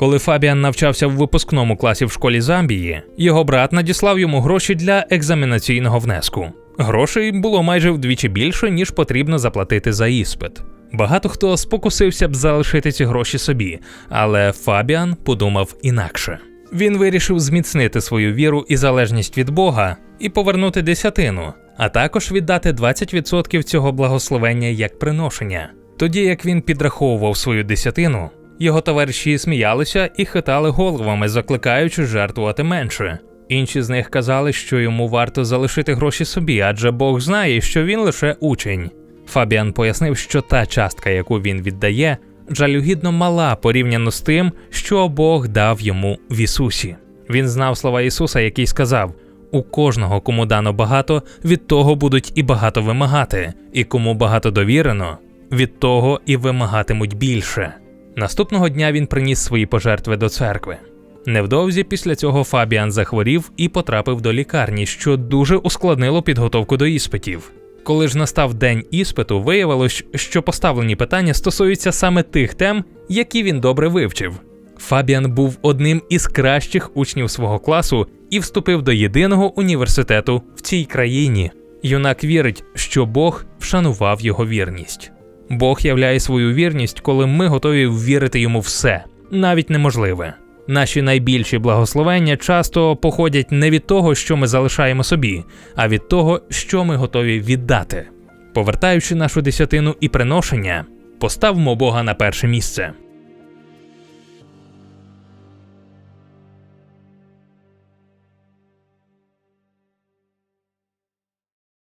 Коли Фабіан навчався в випускному класі в школі Замбії, його брат надіслав йому гроші для екзаменаційного внеску. Грошей було майже вдвічі більше, ніж потрібно заплатити за іспит. Багато хто спокусився б залишити ці гроші собі, але Фабіан подумав інакше. Він вирішив зміцнити свою віру і залежність від Бога і повернути десятину, а також віддати 20% цього благословення як приношення. Тоді як він підраховував свою десятину, його товариші сміялися і хитали головами, закликаючи жертвувати менше. Інші з них казали, що йому варто залишити гроші собі, адже Бог знає, що він лише учень. Фабіан пояснив, що та частка, яку він віддає, жалюгідно мала порівняно з тим, що Бог дав йому в Ісусі. Він знав слова Ісуса, який сказав: у кожного, кому дано багато, від того будуть і багато вимагати, і кому багато довірено, від того і вимагатимуть більше. Наступного дня він приніс свої пожертви до церкви. Невдовзі після цього Фабіан захворів і потрапив до лікарні, що дуже ускладнило підготовку до іспитів. Коли ж настав день іспиту, виявилось, що поставлені питання стосуються саме тих тем, які він добре вивчив. Фабіан був одним із кращих учнів свого класу і вступив до єдиного університету в цій країні. Юнак вірить, що Бог вшанував його вірність. Бог являє свою вірність, коли ми готові вірити йому все, навіть неможливе. Наші найбільші благословення часто походять не від того, що ми залишаємо собі, а від того, що ми готові віддати. Повертаючи нашу десятину і приношення, поставмо Бога на перше місце.